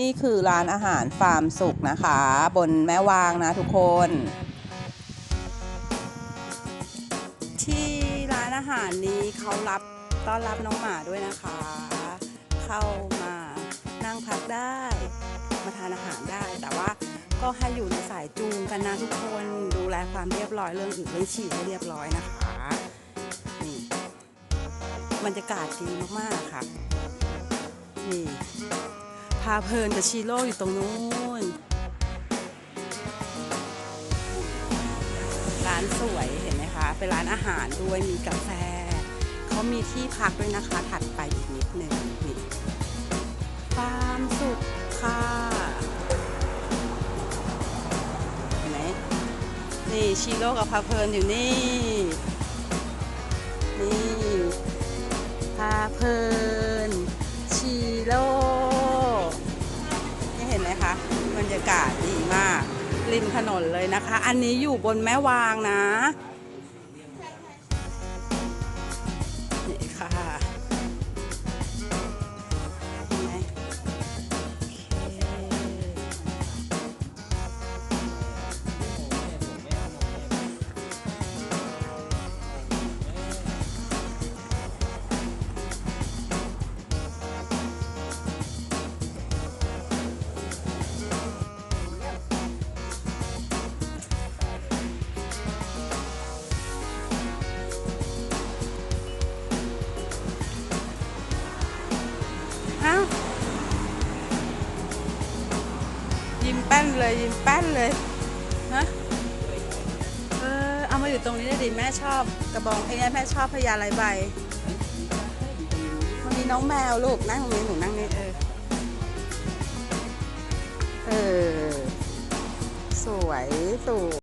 นี่คือร้านอาหารฟาร์มสุขนะคะ บนแม่วางนะทุกคน ที่ร้านอาหารนี้เขารับต้อนรับน้องหมาด้วยนะคะ เข้ามานั่งพักได้ มาทานอาหารได้ แต่ว่าก็ให้อยู่ในสายจูงกันนะทุกคนดูแลความเรียบร้อยเรื่องอื่นเรื่องฉี่ให้เรียบร้อยนะคะนี่บรรยากาศดีมากๆค่ะนี่ พาเพลินกับชีโร่อยู่ตรงนู้น ร้านสวยเห็นไหมคะ เป็นร้านอาหารด้วย มีกาแฟ เขามีที่พักด้วยนะคะ ถัดไปอีกนิดหนึ่งนี่ฟาร์มสุขค่ะเห็นไหมนี่ชีโร่กับพาเพลินอยู่นี่ นี่พาเพลินากาศดีมาก ริมถนนเลยนะคะ อันนี้อยู่บนแม่วางนะ นี่ค่ะ ยิ้มแป้นเลยยิ้มแป้นเลยฮะเออเอามาอยู่ตรงนี้ได้ดิแม่ชอบ กระบองไอ้นี่แม่ชอบพญาลายใบมันมีน้องแมวลูกนั่งตรงนี้หนูนั่งนี่เออเออสวยสวย